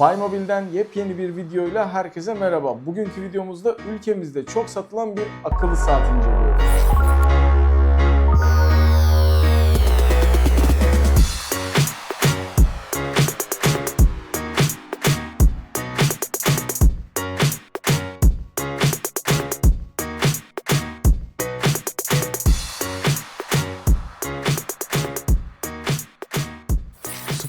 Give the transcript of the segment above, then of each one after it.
Baymobil'den yepyeni bir videoyla herkese merhaba. Bugünkü videomuzda ülkemizde çok satılan bir akıllı saat inceliyoruz.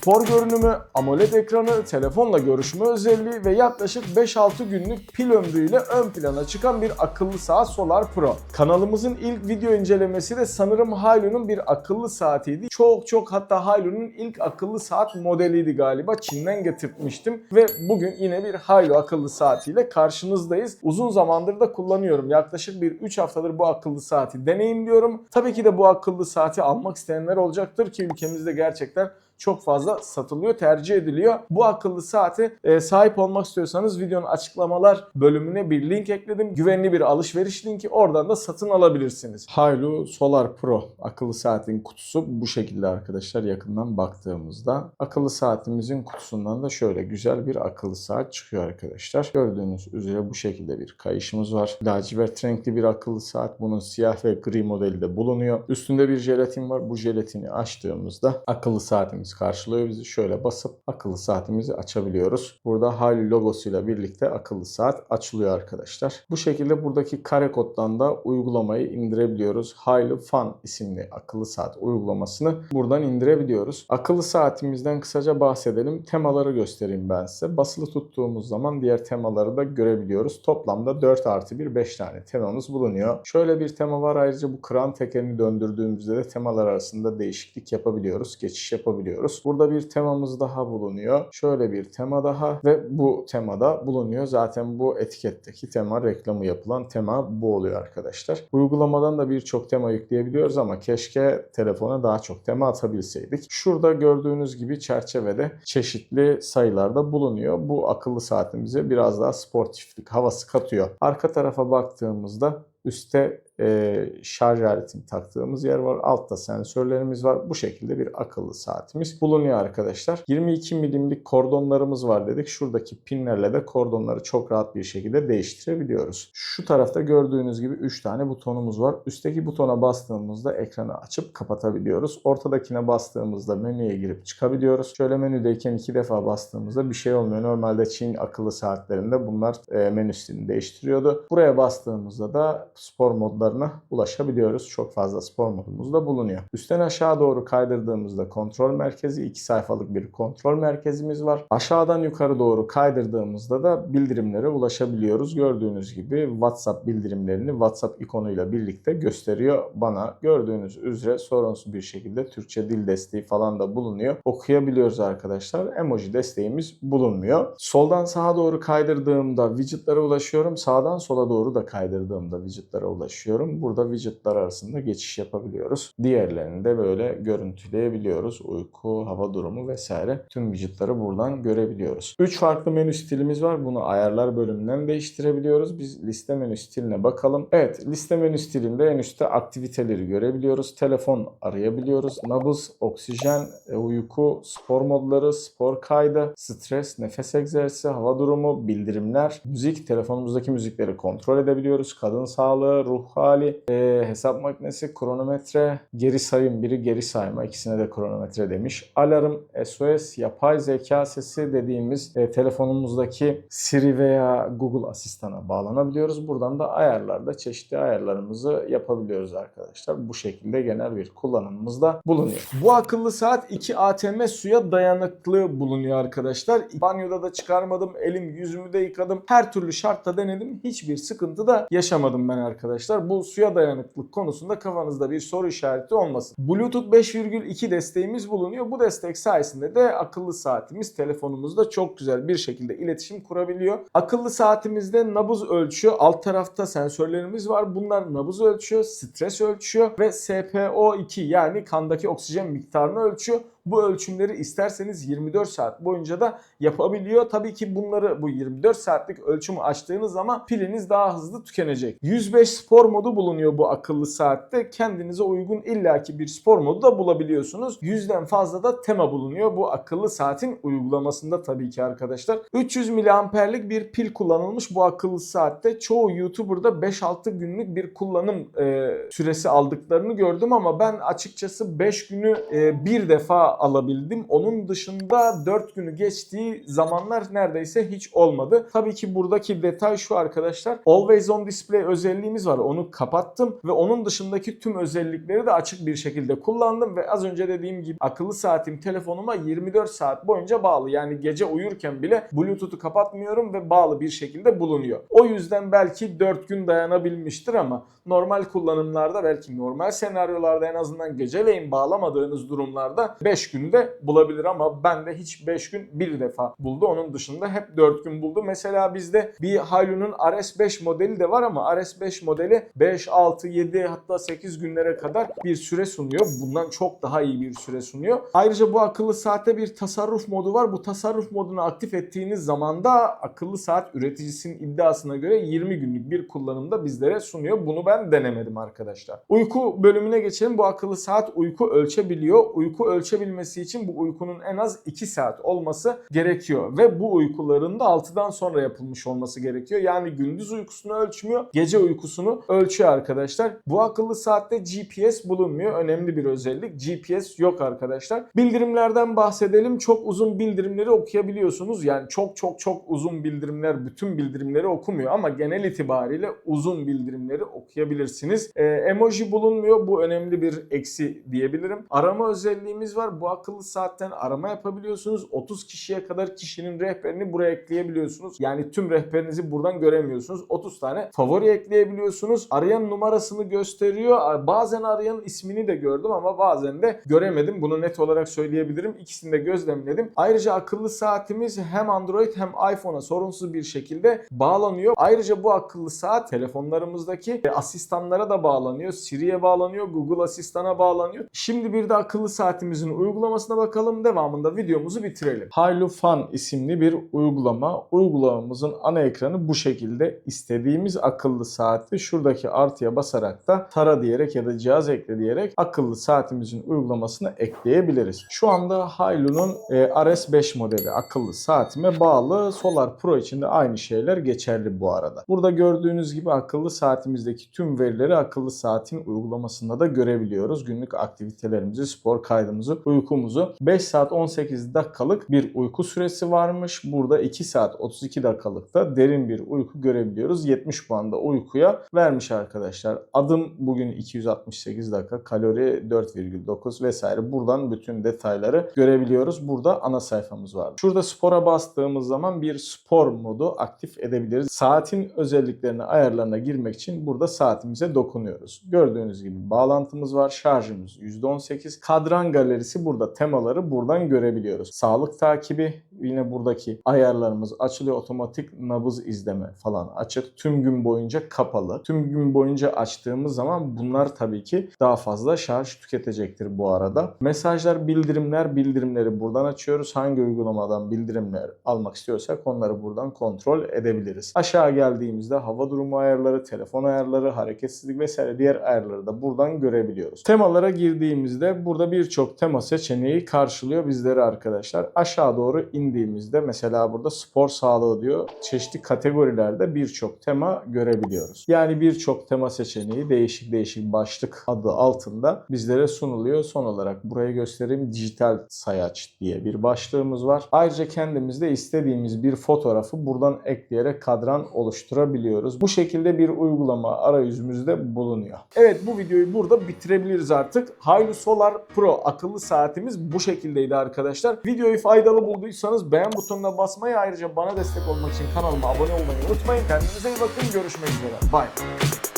Spor görünümü, AMOLED ekranı, telefonla görüşme özelliği ve yaklaşık 5-6 günlük pil ömrüyle ön plana çıkan bir akıllı saat Solar Pro. Kanalımızın ilk video incelemesi de sanırım Hailu'nun bir akıllı saatiydi. Çok çok hatta Hailu'nun ilk akıllı saat modeliydi galiba. Çin'den getirtmiştim ve bugün yine bir Hailu akıllı saatiyle karşınızdayız. Uzun zamandır da kullanıyorum. Yaklaşık bir 3 haftadır bu akıllı saati deneyimliyorum. Tabii ki de bu akıllı saati almak isteyenler olacaktır ki ülkemizde gerçekten çok fazla satılıyor, tercih ediliyor. Bu akıllı saate e, sahip olmak istiyorsanız videonun açıklamalar bölümüne bir link ekledim. Güvenli bir alışveriş linki. Oradan da satın alabilirsiniz. Hailu Solar Pro akıllı saatin kutusu bu şekilde arkadaşlar yakından baktığımızda. Akıllı saatimizin kutusundan da şöyle güzel bir akıllı saat çıkıyor arkadaşlar. Gördüğünüz üzere bu şekilde bir kayışımız var. Lacivert renkli bir akıllı saat. Bunun siyah ve gri modeli de bulunuyor. Üstünde bir jelatin var. Bu jelatini açtığımızda akıllı saatimiz karşılıyor bizi. Şöyle basıp akıllı saatimizi açabiliyoruz. Burada Hailu logosuyla birlikte akıllı saat açılıyor arkadaşlar. Bu şekilde buradaki kare koddan da uygulamayı indirebiliyoruz. Hailu Fan isimli akıllı saat uygulamasını buradan indirebiliyoruz. Akıllı saatimizden kısaca bahsedelim. Temaları göstereyim ben size. Basılı tuttuğumuz zaman diğer temaları da görebiliyoruz. Toplamda 4 artı 1 5 tane temamız bulunuyor. Şöyle bir tema var. Ayrıca bu kran tekerini döndürdüğümüzde de temalar arasında değişiklik yapabiliyoruz. Geçiş yapabiliyoruz. Burada bir temamız daha bulunuyor. Şöyle bir tema daha ve bu temada bulunuyor. Zaten bu etiketteki tema reklamı yapılan tema bu oluyor arkadaşlar. Uygulamadan da birçok tema yükleyebiliyoruz ama keşke telefona daha çok tema atabilseydik. Şurada gördüğünüz gibi çerçevede çeşitli sayılarda bulunuyor. Bu akıllı saatimize biraz daha sportiflik havası katıyor. Arka tarafa baktığımızda Üste e, şarj aletini taktığımız yer var. Altta sensörlerimiz var. Bu şekilde bir akıllı saatimiz bulunuyor arkadaşlar. 22 milimlik kordonlarımız var dedik. Şuradaki pinlerle de kordonları çok rahat bir şekilde değiştirebiliyoruz. Şu tarafta gördüğünüz gibi 3 tane butonumuz var. Üstteki butona bastığımızda ekranı açıp kapatabiliyoruz. Ortadakine bastığımızda menüye girip çıkabiliyoruz. Şöyle menüdeyken iki defa bastığımızda bir şey olmuyor. Normalde Çin akıllı saatlerinde bunlar e, menü stilini değiştiriyordu. Buraya bastığımızda da spor modlarına ulaşabiliyoruz. Çok fazla spor modumuz da bulunuyor. Üstten aşağı doğru kaydırdığımızda kontrol merkezi, iki sayfalık bir kontrol merkezimiz var. Aşağıdan yukarı doğru kaydırdığımızda da bildirimlere ulaşabiliyoruz. Gördüğünüz gibi WhatsApp bildirimlerini WhatsApp ikonuyla birlikte gösteriyor bana. Gördüğünüz üzere sorunsuz bir şekilde Türkçe dil desteği falan da bulunuyor. Okuyabiliyoruz arkadaşlar. Emoji desteğimiz bulunmuyor. Soldan sağa doğru kaydırdığımda widgetlere ulaşıyorum. Sağdan sola doğru da kaydırdığımda widgetlere ulaşıyorum. Burada widgetler arasında geçiş yapabiliyoruz. Diğerlerini de böyle görüntüleyebiliyoruz. Uyku, hava durumu vesaire. Tüm widgetleri buradan görebiliyoruz. 3 farklı menü stilimiz var. Bunu ayarlar bölümünden değiştirebiliyoruz. Biz liste menü stiline bakalım. Evet liste menü stilinde en üstte aktiviteleri görebiliyoruz. Telefon arayabiliyoruz. Nabız, oksijen, e, uyku, spor modları, spor kaydı, stres, nefes egzersizi, hava durumu, bildirimler, müzik, telefonumuzdaki müzikleri kontrol edebiliyoruz. Kadın sağlığı, ruh hali, e, hesap makinesi, kronometre, geri sayım biri geri sayma ikisine de kronometre demiş. Alarm, SOS, yapay zeka sesi dediğimiz e, telefonumuzdaki Siri veya Google asistana bağlanabiliyoruz. Buradan da ayarlarda çeşitli ayarlarımızı yapabiliyoruz arkadaşlar. Bu şekilde genel bir kullanımımızda bulunuyor. Bu akıllı saat 2 ATM suya dayanıklı bulunuyor arkadaşlar. Banyoda da çıkarmadım, elim yüzümü de yıkadım. Her türlü şartta denedim. Hiçbir sıkıntı da yaşamadım ben arkadaşlar. Bu suya dayanıklık konusunda kafanızda bir soru işareti olmasın. Bluetooth 5,2 desteğimiz bulunuyor. Bu destek sayesinde de akıllı saatimiz telefonumuzda çok güzel bir şekilde iletişim kurabiliyor. Akıllı saatimizde nabız ölçüyor. Alt tarafta sensörlerimiz var. Bunlar nabız ölçüyor, stres ölçüyor ve SPO2 yani kandaki oksijen miktarını ölçüyor. Bu ölçümleri isterseniz 24 saat boyunca da yapabiliyor. Tabii ki bunları bu 24 saatlik ölçümü açtığınız zaman piliniz daha hızlı tükenecek. 105 spor modu bulunuyor bu akıllı saatte. Kendinize uygun illaki bir spor modu da bulabiliyorsunuz. Yüzden fazla da tema bulunuyor bu akıllı saatin uygulamasında tabii ki arkadaşlar. 300 miliamperlik bir pil kullanılmış bu akıllı saatte. Çoğu YouTuber'da 5-6 günlük bir kullanım e, süresi aldıklarını gördüm ama ben açıkçası 5 günü e, bir defa alabildim. Onun dışında 4 günü geçtiği zamanlar neredeyse hiç olmadı. Tabii ki buradaki detay şu arkadaşlar. Always on display özelliğimiz var. Onu kapattım ve onun dışındaki tüm özellikleri de açık bir şekilde kullandım ve az önce dediğim gibi akıllı saatim telefonuma 24 saat boyunca bağlı. Yani gece uyurken bile Bluetooth'u kapatmıyorum ve bağlı bir şekilde bulunuyor. O yüzden belki 4 gün dayanabilmiştir ama normal kullanımlarda belki normal senaryolarda en azından geceleyin bağlamadığınız durumlarda 5 günde bulabilir ama ben de hiç 5 gün bir defa buldu. Onun dışında hep 4 gün buldu. Mesela bizde bir Hailu'nun RS5 modeli de var ama RS5 modeli 5, 6, 7 hatta 8 günlere kadar bir süre sunuyor. Bundan çok daha iyi bir süre sunuyor. Ayrıca bu akıllı saatte bir tasarruf modu var. Bu tasarruf modunu aktif ettiğiniz zaman da akıllı saat üreticisinin iddiasına göre 20 günlük bir kullanımda bizlere sunuyor. Bunu ben denemedim arkadaşlar. Uyku bölümüne geçelim. Bu akıllı saat uyku ölçebiliyor. Uyku ölçebilmesi için bu uykunun en az 2 saat olması gerekiyor. Ve bu uykuların da 6'dan sonra yapılmış olması gerekiyor. Yani gündüz uykusunu ölçmüyor, gece uykusunu ölçüyor arkadaşlar. Bu akıllı saatte GPS bulunmuyor. Önemli bir özellik. GPS yok arkadaşlar. Bildirimlerden bahsedelim. Çok uzun bildirimleri okuyabiliyorsunuz. Yani çok çok çok uzun bildirimler bütün bildirimleri okumuyor ama genel itibariyle uzun bildirimleri okuyabilirsiniz. Ee, emoji bulunmuyor. Bu önemli bir eksi diyebilirim. Arama özelliğimiz var. Bu akıllı saatten arama yapabiliyorsunuz. 30 kişiye kadar kişinin rehberini buraya ekleyebiliyorsunuz. Yani tüm rehberinizi buradan göremiyorsunuz. 30 tane favori ekleyebiliyorsunuz. Arayan numarasını gösteriyor. Bazen arayanın ismini de gördüm ama bazen de göremedim. Bunu net olarak söyleyebilirim. İkisini de gözlemledim. Ayrıca akıllı saatimiz hem Android hem iPhone'a sorunsuz bir şekilde bağlanıyor. Ayrıca bu akıllı saat telefonlarımızdaki asistanlara da bağlanıyor. Siri'ye bağlanıyor. Google Asistan'a bağlanıyor. Şimdi bir de akıllı saatimizin uygulamasına bakalım. Devamında videomuzu bitirelim. Hailu Fun isimli bir uygulama. Uygulamamızın ana ekranı bu şekilde. İstediğimiz akıllı saati şuradaki artıya basarak da tara diyerek ya da cihaz ekle diyerek akıllı saatimizin uygulamasına ekleyebiliriz. Şu anda Hailu'nun e, RS5 modeli akıllı saatime bağlı. Solar Pro için de aynı şeyler geçerli bu arada. Burada gördüğünüz gibi akıllı saatimizdeki tüm verileri akıllı saatin uygulamasında da görebiliyoruz. Günlük aktivitelerimizi, spor kaydımızı, uykumuzu 5 saat 18 dakikalık bir uyku süresi varmış. Burada 2 saat 32 dakikalık da derin bir uyku görebiliyoruz. 70 puan da uykuya vermiş arkadaşlar. Adım bugün 268 dakika, kalori 4,9 vesaire. Buradan bütün detayları görebiliyoruz. Burada ana sayfamız var. Şurada spora bastığımız zaman bir spor modu aktif edebiliriz. Saatin özelliklerini ayarlarına girmek için burada saatimize dokunuyoruz. Gördüğünüz gibi bağlantımız var. Şarjımız %18. Kadran galerisi burada temaları buradan görebiliyoruz. Sağlık takibi yine buradaki ayarlarımız açılıyor. Otomatik nabız izleme falan açık. Tüm gün boyunca kapalı. Tüm gün boyunca açtığımız zaman bunlar tabii ki daha fazla şarj tüketecektir bu arada. Mesajlar, bildirimler, bildirimleri buradan açıyoruz. Hangi uygulamadan bildirimler almak istiyorsak onları buradan kontrol edebiliriz. Aşağı geldiğimizde hava durumu ayarları, telefon ayarları, hareketsizlik vesaire diğer ayarları da buradan görebiliyoruz. Temalara girdiğimizde burada birçok tema seçeneği karşılıyor bizleri arkadaşlar. Aşağı doğru indiğimizde mesela burada spor sağlığı diyor. Çeşitli kategorilerde birçok tema görebiliyoruz. Yani birçok tema seçeneği değişik değişik başlık adı altında bizlere sunuluyor. Son olarak buraya göstereyim dijital sayaç diye bir başlığımız var. Ayrıca kendimizde istediğimiz bir fotoğrafı buradan ekleyerek kadran oluşturabiliyoruz. Bu şekilde bir uygulama arayüzümüzde bulunuyor. Evet bu videoyu burada bitirebiliriz artık. Hailu Solar Pro akıllı saatimiz bu şekildeydi arkadaşlar. Videoyu faydalı bulduysanız beğen butonuna basmayı ayrıca bana destek olmak için kanalıma abone olmayı unutmayın. Kendinize iyi bakın. Görüşmek üzere. Bye.